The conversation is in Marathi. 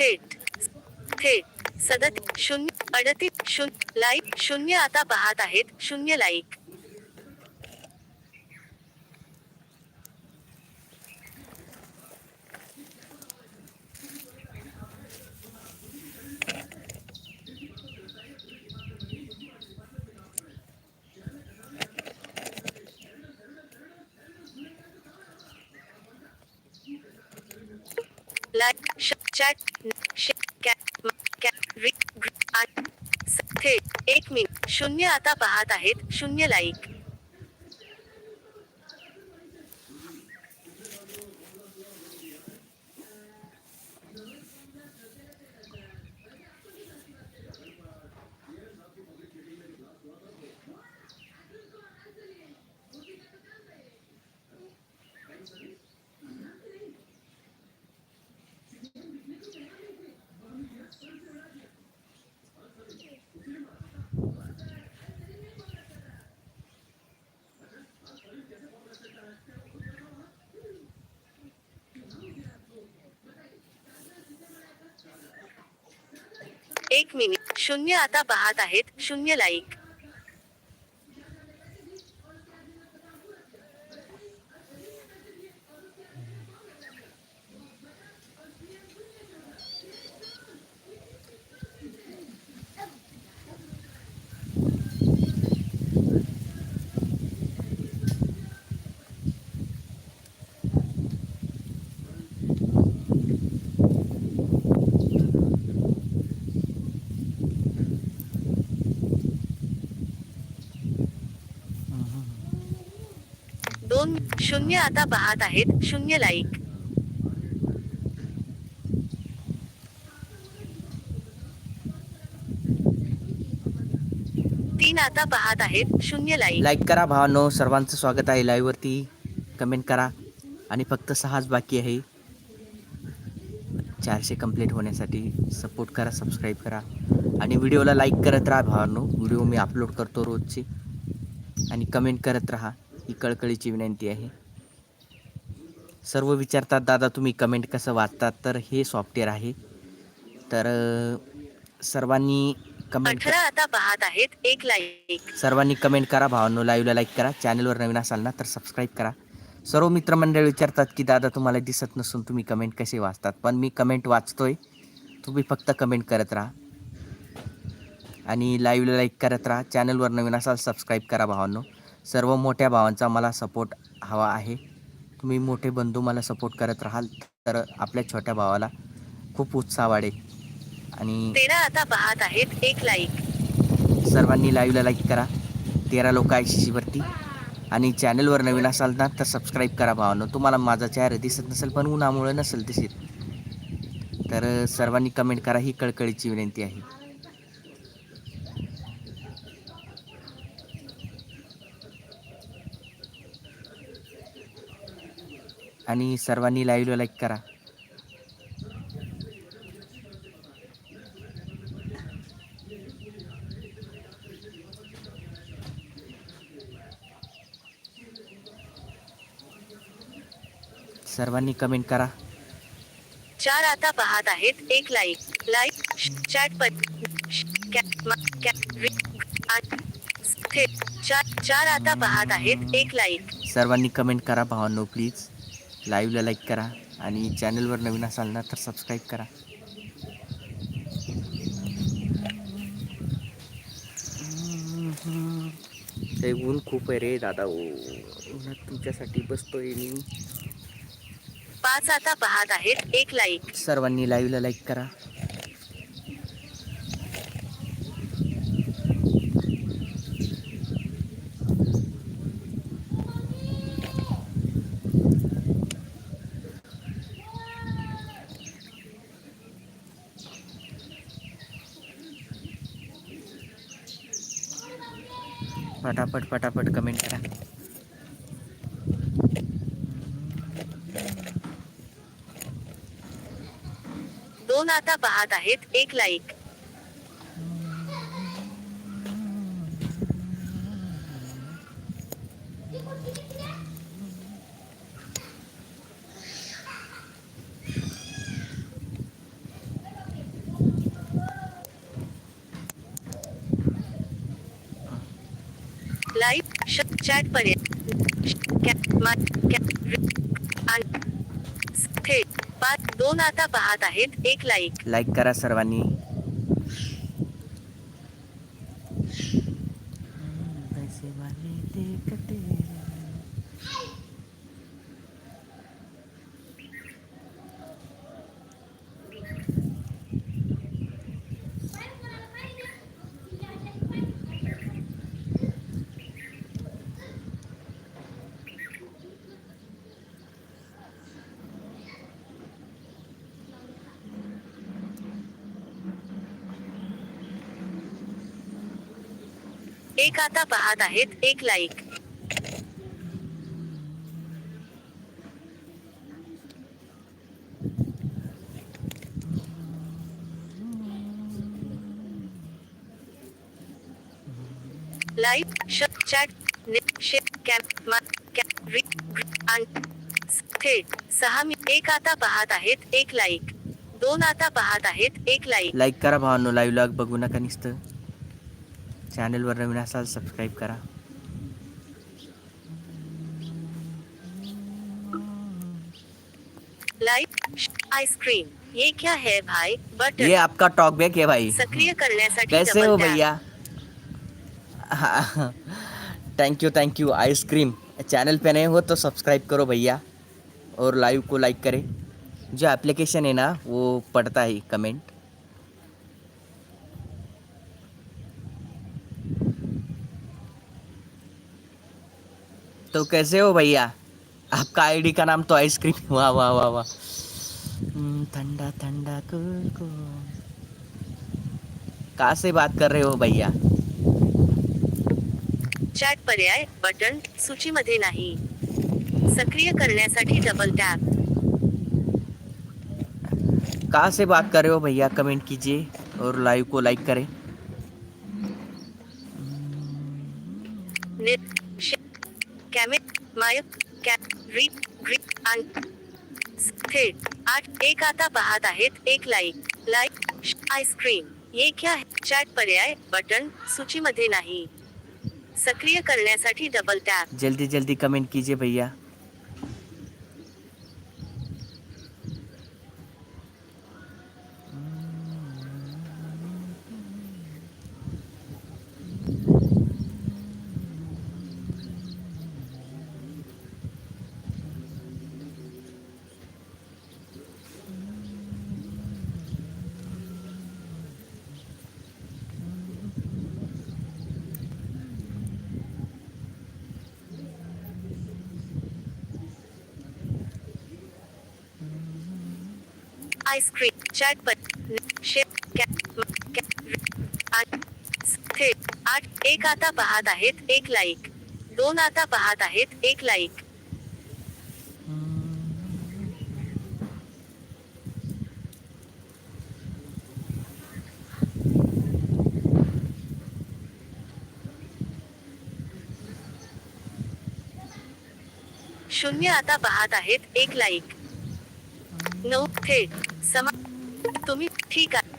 थेट थेट सदत शून्य अडतीस शून्य लाईक शून्य आता पाहत आहेत शून्य लाईक. एक मिनिट शून्य आता पाहत आहेत. शून्य लाईक एक मिनिट. शून्य आता पाहत आहेत. शून्य लाईक दोन शून्य आता पाहत आहेत. शून्य लाईक तीन आता पाहत आहेत. शून्य लाईक लाईक करा भावांनो. सर्वांचं स्वागत आहे लाईव्हवरती कमेंट करा. आणि फक्त सहाच बाकी आहे. चारशे कंप्लीट होण्यासाठी सपोर्ट करा सबस्क्राईब करा. आणि व्हिडिओला लाईक करत राहा भावांनो. व्हिडिओ मी अपलोड करतो रोजची. आणि कमेंट करत राहा. ही कळकळीची विनंती आहे. सर्व विचारतात दादा तुम्ही कमेंट कसं वाचतात? तर हे सॉफ्टवेअर आहे. तर सर्वांनी कमेंट अठरा आता पाहत आहेत. एक लाईक सर्वांनी कमेंट करा भावांनो. लाईव्हला लाईक करा. चॅनलवर नवीन असाल ना तर सबस्क्राईब करा. सर्व मित्रमंडळी विचारतात की दादा तुम्हाला दिसत नसून तुम्ही कमेंट कसे वाचतात? पण मी कमेंट वाचतोय. तुम्ही फक्त कमेंट करत राहा. आणि लाईव्हला लाईक करत राहा. चॅनलवर नवीन असाल सबस्क्राईब करा भावांनो. सर्व मोठ्या भावांचा मला सपोर्ट हवा आहे. तुम्ही मोठे बंधू मला सपोर्ट करत राहाल तर आपल्या छोट्या भावाला खूप उत्साह वाढेल. आणि तेरा आता पाहत आहेत एक लाईक सर्वांनी लाईव्हला लाईक करा. तेरा लोक आहे शिशीवरती आणि चॅनलवर नवीन असाल ना तर सबस्क्राईब करा भावानं. तुम्हाला माझा चेहरा दिसत नसेल पण उन्हामुळे नसेल दिसत तर सर्वांनी कमेंट करा ही कळकळीची विनंती आहे. आणि सर्वांनी लाईव्हला लाईक करा. सर्वांनी कमेंट करा. चार आता पाहत आहेत एक लाईक लाईक चॅट चार चार आता पाहत आहेत एक लाईक सर्वांनी कमेंट करा भावांनो प्लीज लाईव्हला लाईक करा आणि चॅनलवर नवीन असाल ना तर सबस्क्राईब करा. ते ऊन खूप आहे रे दादा ओ उन्हात तुमच्यासाठी बसतोय मी. पाच आता पाहत आहेत. एक लाईक सर्वांनी लाईव्हला लाईक करा. पटापट पटापट कमेंट करा. दोन आता पाहत आहेत. एक लाईक चॅट थेट पाच दोन आता पाहत आहेत एक लाईक लाईक करा सर्वांनी एक आता पाहत आहेत एक लाईक लाईव्ह चॅट ने सहा मी एक आता पाहत आहेत एक लाईक दोन आता पाहत आहेत एक लाईक लाईक करा भावांनो लाईव्ह लॉग बघू नका नुसतं. चॅनलवर नवीन असाल सबस्क्राईब करा। लाईव्ह आईस्क्रीम ये क्या है भाई? बटर ये आपका टॉक बैक है भाई। सक्रिय करण्यासाठी कैसे हो भैया? Thank you thank you ice cream channel पे नए हो तो सब्सक्राइब करो भैया और लाइव को लाइक करें। जो एप्लीकेशन है ना वो पढ़ता है कमेंट तो कैसे हो भैया? आपका आईडी का नाम तो आइसक्रीम वाह वाह वाह वाह। हम्म, ठंडा ठंडा कूल कूल कहाँ से बात कर रहे हो भैया? चॅट पर्याय बटन सूचीमध्ये नाही। सक्रिय करण्यासाठी डबल टॅप कहाँ से बात कर रहे हो भैया? कमेंट कीजिए और लाइव को लाइक करें। ने- मायक कैट रीप ग्रीप अंक थेट आठ एक आता पाहत आहेत, एक लाईक लाईक आईस्क्रीम ये क्या है? चॅट पर्याय, बटन, सूचीमध्ये नाही. सक्रिय करण्यासाठी डबल टॅप जल्दी जल्दी कमेंट कीजिए भैया. आईस्क्रीम चॅट पर आठ एक आता पाहत आहेत, एक लाईक दोन आता पाहत आहेत, एक लाईक शून्य आता पाहत आहेत, एक लाईक नऊ थेट समा तुम्ही ठीक आहे.